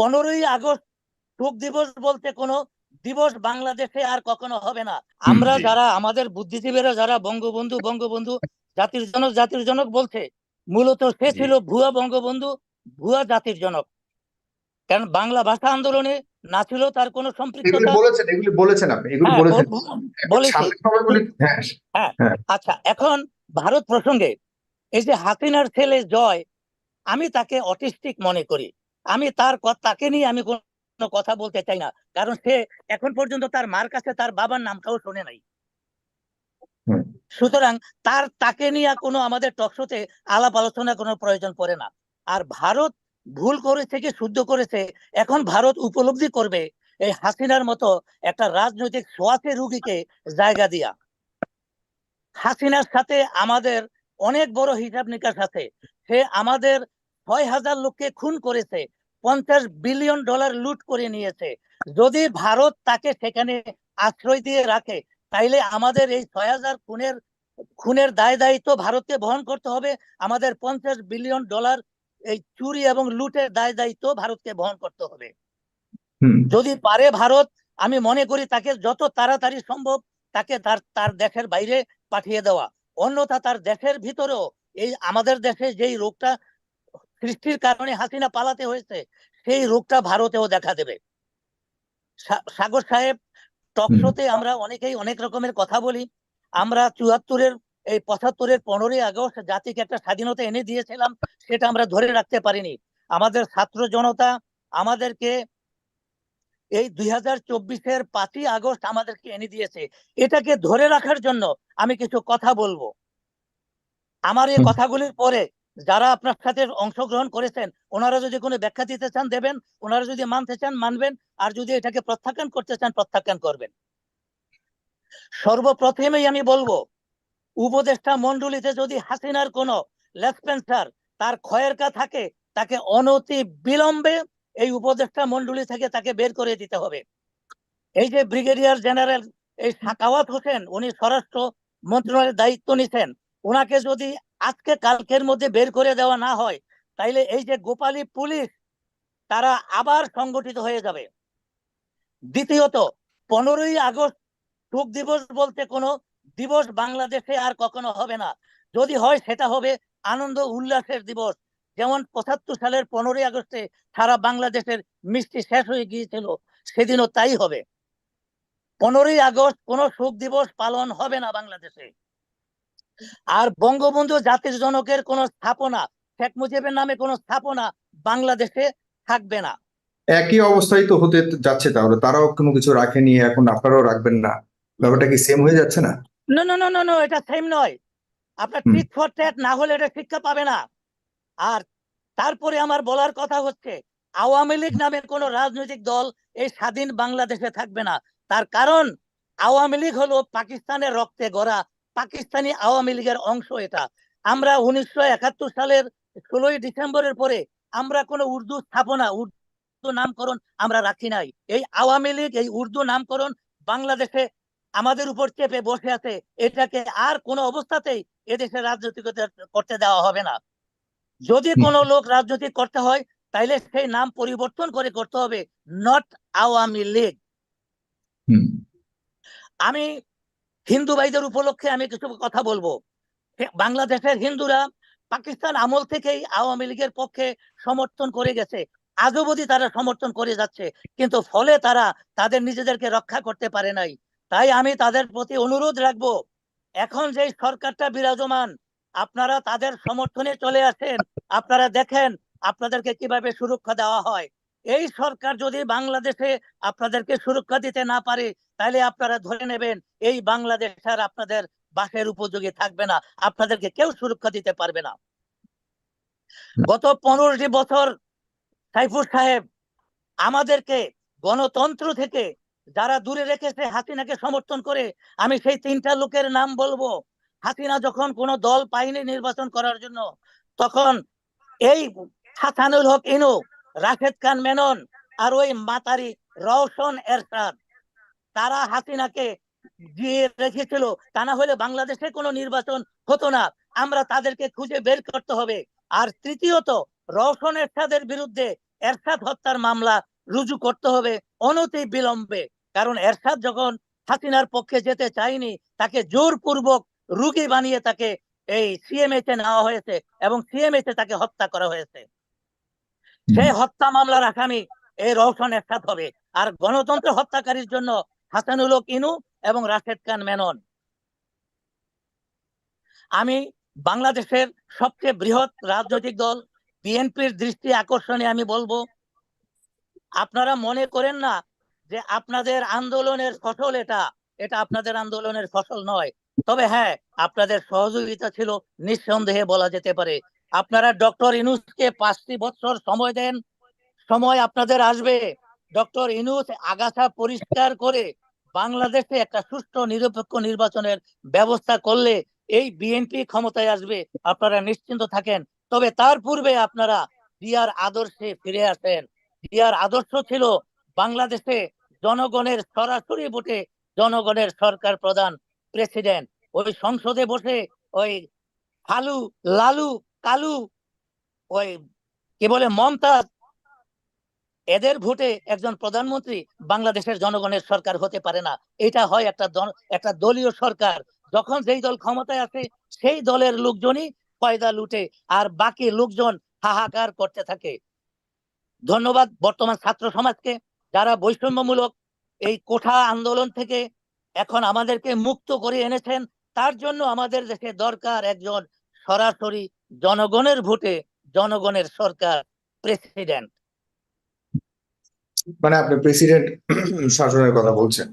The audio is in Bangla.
পনেরোই আগস্ট শোক দিবস বলতে কোনো দিবস বাংলাদেশে আর কখনো হবে না। আমরা যারা আমাদের বুদ্ধিজীবীরা যারা বঙ্গবন্ধু বঙ্গবন্ধু জাতির জনক জাতির জনক বলছে মূলত সে ছিল ভুয়া বঙ্গবন্ধু ভুয়া জাতির জনক। কারণ বাংলা ভাষা আন্দোলনে না ছিল তার কোনো সম্পৃক্ততা। বলেছেন এগুলি বলেছেন আপনি এগুলি হ্যাঁ, বলেছেন। সাময়িকভাবে বলি হ্যাঁ। আচ্ছা এখন ভারত প্রসঙ্গে এই যে হাসিনার ছেলে জয় আমি তাকে অটিস্টিক মনে করি। আমি তার তাকে নিয়ে আমি কোনো কথা বলতে চাই না। কারণ সে এখন পর্যন্ত তার মার কাছে তার বাবার নামটাও শোনে নাই। সুতরাং তার তাকে নিয়ে কোনো আমাদের টকশোতে আলাপ আলোচনা কোনো প্রয়োজন পড়ে না। আর ভারত ভুল করেছে কি শুদ্ধ করেছে এখন ভারত উপলব্ধি করবে এই হাসিনার মতো একটা রাজনৈতিক সোয়াচে রুগীকে জায়গা দিয়া। হাসিনার সাথে আমাদের অনেক বড় হিসাব নিকাশ আছে। সে আমাদের ছয় হাজার লোককে খুন করেছে পঞ্চাশ বিলিয়ন ডলার লুট করে নিয়েছে। যদি ভারত তাকে সেখানে আশ্রয় দিয়ে রাখে তাইলে আমাদের এই ছয় হাজার খুনের খুনের দায় দায়িত্ব ভারতকে বহন করতে হবে। আমাদের পঞ্চাশ বিলিয়ন ডলার এই চুরি এবং লুটের দায় দায়িত্ব ভারতকে বহন করতে হবে। যদি পারে ভারত আমি মনে করি তাকে যত তাড়াতাড়ি সম্ভব তাকে তার তার দেশের বাইরে পাঠিয়ে দেওয়া। অন্যথা তার দেশের ভিতরেও এই আমাদের দেশে যেই রোগটা সৃষ্টির কারণে হাসিনা পালাতে হয়েছে সেই রোগটা ভারতেও দেখা দেবে। সাগর সাহেব টকশোতে আমরা অনেকেই অনেক রকমের কথা বলি। আমরা চুয়াত্তরের এই পঁচাত্তরের পনেরোই আগস্ট জাতিকে একটা স্বাধীনতা এনে দিয়েছিলাম সেটা আমরা ধরে রাখতে পারিনি। আমাদের ছাত্র জনতা আমাদেরকে এই দুই হাজার চব্বিশের পাঁচই আগস্ট আমাদেরকে এনে দিয়েছে। এটাকে ধরে রাখার জন্য আমি কিছু কথা বলব। আমার এই কথাগুলির পরে যারা আপনার সাথে অংশগ্রহণ করেছেন, ওনারা যদি কোনো ব্যাখ্যা দিতে চান, দেবেন। ওনারা যদি মানতে চান, মানবেন। আর যদি এটাকে প্রত্যাখ্যান করতে চান, প্রত্যাখ্যান করবেন। সর্বপ্রথমেই আমি বলব, উপদেষ্টা মন্ডলীতে যদি হাসিনার কোনো লেসপেন্সার তার খয়েরকা থাকে, তাকে অনতি বিলম্বে এই উপদেষ্টা মন্ডলী থেকে তাকে বের করে দিতে হবে। এই যে ব্রিগেডিয়ার জেনারেল এই সাকাওয়াত হোসেন, উনি স্বরাষ্ট্র মন্ত্রণালয়ের দায়িত্ব নিছেন ওনাকে যদি আজকে কালকের মধ্যে বের করে দেওয়া না হয়, তাইলে এই যে গোপালী পুলিশ, তারা আবার সংগঠিত হয়ে যাবে। দ্বিতীয়ত, পনেরোই আগস্ট শোক দিবস বলতে কোনো দিবস বাংলাদেশে আর কখনো হবে না। যদি হয় সেটা হবে আনন্দ উল্লাসের দিবস। যেমন পঁচাত্তর সালের পনেরোই আগস্টে সারা বাংলাদেশের মিষ্টি শেষ হয়ে গিয়েছিল, সেদিনও তাই হবে। পনেরোই আগস্ট কোনো শোক দিবস পালন হবে না বাংলাদেশে। আর বঙ্গবন্ধু জাতির জনকের কোনো স্থাপনা শেখ মুজিবের নামে কোনো স্থাপনা বাংলাদেশে থাকবে না। একই অবস্থায় তো হতে যাচ্ছে তাহলে তারাও কোনো কিছু রাখেনি এখন আপনারাও রাখবেন না। ব্যাপারটা কি সেম হয়ে যাচ্ছে না? না না না না এটা সেম নয়। আপনার। ফর ট্যাট না হলে এটা শিক্ষা পাবে না। আর তারপরে আমার বলার কথা হচ্ছে আওয়ামী লীগ নামের কোন রাজনৈতিক দল এই স্বাধীন বাংলাদেশে থাকবে না। তার কারণ আওয়ামী লীগ হলো পাকিস্তানের রক্তে গড়া পাকিস্তানি আওয়ামী লীগের অংশ এটা। আমরা উনিশশো একাত্তর সালের ষোলোই ডিসেম্বরের পরে আমরা কোনো উর্দু স্থাপনা উর্দু নামকরণ আমরা রাখি নাই। এই আওয়ামী লীগ এই উর্দু নামকরণ বাংলাদেশে আমাদের উপর চেপে বসে আছে। এটাকে আর কোনো অবস্থাতেই এদেশে রাজনৈতিক করতে দেওয়া হবে না। যদি কোনো লোক রাজনীতি করতে হয় তাইলে সেই নাম পরিবর্তন করে করতে হবে নট আওয়ামী লীগ। আমি হিন্দু ভাইদের উপলক্ষে আমি কিছু কথা বলব। বাংলাদেশের হিন্দুরা পাকিস্তান আমল থেকেই আওয়ামী লীগের পক্ষে সমর্থন করে গেছে। আজও অবধি তারা সমর্থন করে যাচ্ছে, কিন্তু ফলে তারা তাদের নিজেদেরকে রক্ষা করতে পারে নাই। তাই আমি তাদের প্রতি অনুরোধ রাখব, এখন যে সরকারটা বিরাজমান, আপনারা তাদের সমর্থনে চলে আসেন, আপনারা দেখেন আপনাদেরকে কীভাবে সুরক্ষা দেওয়া হয়। এই সরকার যদি বাংলাদেশে আপনাদেরকে সুরক্ষা দিতে না পারে তাহলে আপনারা ধরে নেবেন এই বাংলাদেশ আর আপনাদের বাসের উপযোগী থাকবে না। আপনাদেরকে কেউ সুরক্ষা দিতে পারবে না। গত পনেরোটি বছর সাইফুর সাহেব আমাদেরকে গণতন্ত্র থেকে যারা দূরে রেখেছে হাসিনাকে সমর্থন করে আমি সেই তিনটা লোকের নাম বলব। হাসিনা যখন কোনো দল পায়নি নির্বাচন করার জন্য তখন এই হাসানুল হক ইনু রাশেদ খান মেনন আর ওই মাতারি রওশন এরশাদ। তারা হাসিনাকে দিয়ে রেখেছিল, তা না হলে বাংলাদেশে কোনো নির্বাচন হতো না। আমরা তাদেরকে খুঁজে বের করতে হবে। আর তৃতীয়ত, রওশন এরশাদের বিরুদ্ধে এরশাদ হত্যার মামলা রুজু করতে হবে অনতি বিলম্বে। কারণ এরশাদ যখন হাসিনার পক্ষে যেতে চাইনি তাকে জোরপূর্বক রুগী বানিয়ে তাকে এই সিএমএ তে নেওয়া হয়েছে এবং সিএমএ তে তাকে হত্যা করা হয়েছে। সেই হত্যা মামলার আসামি এই রওশন এরশাদ হবে। আর গণতন্ত্র হত্যাকারীর জন্য হাসানুল ইনু এবং রাশেদ খান মেনন। আমি বাংলাদেশের সবচেয়ে বৃহৎ রাজনৈতিক দল বিএনপির দৃষ্টি আকর্ষণে আমি বলব, আপনারা মনে করেন না যে আপনাদের আন্দোলনের ফসল এটা? এটা আপনাদের আন্দোলনের ফসল নয়। তবে হ্যাঁ আপনাদের সহযোগিতা ছিল, নিঃসন্দেহে বলা যেতে পারে। আপনারা ডক্টর ইনুসকে পাঁচটি বছর সময় দেন। সময় আপনাদের আসবে। ডক্টর ইনুস আগাছা পরিষ্কার করে বাংলাদেশে একটা সুষ্ঠু নিরপেক্ষ নির্বাচনের ব্যবস্থা করলে এই বিএনপি ক্ষমতায় আসবে। আপনারা নিশ্চিন্ত থাকেন। তবে তার পূর্বে আপনারা দিয়ার আদর্শে ফিরে আসেন। দিয়ার আদর্শ ছিল বাংলাদেশে জনগণের সরাসরি ভোটে জনগণের সরকার প্রধান প্রেসিডেন্ট। ওই সংসদে বসে ওই ফালু লালু কালু, ওই কি বলে মমতাজ, এদের ভোটে একজন প্রধানমন্ত্রী বাংলাদেশের জনগণের সরকার হতে পারে না। এটা হয় একটা একটা দলীয় সরকার। যখন যেই দল ক্ষমতায় আসে, সেই দলের লোকজনই ফয়দা লুটে আর বাকি লোকজন হাহাকার করতে থাকে। ধন্যবাদ বর্তমান ছাত্র সমাজকে যারা বৈষম্যমূলক এই কোঠা আন্দোলন থেকে এখন আমাদেরকে মুক্ত করে এনেছেন। তার জন্য আমাদের দেশে দরকার একজন সরাসরি জনগণের ভোটে জনগণের সরকার প্রেসিডেন্ট মানে আপনি প্রেসিডেন্ট শাসনের কথা বলছেন।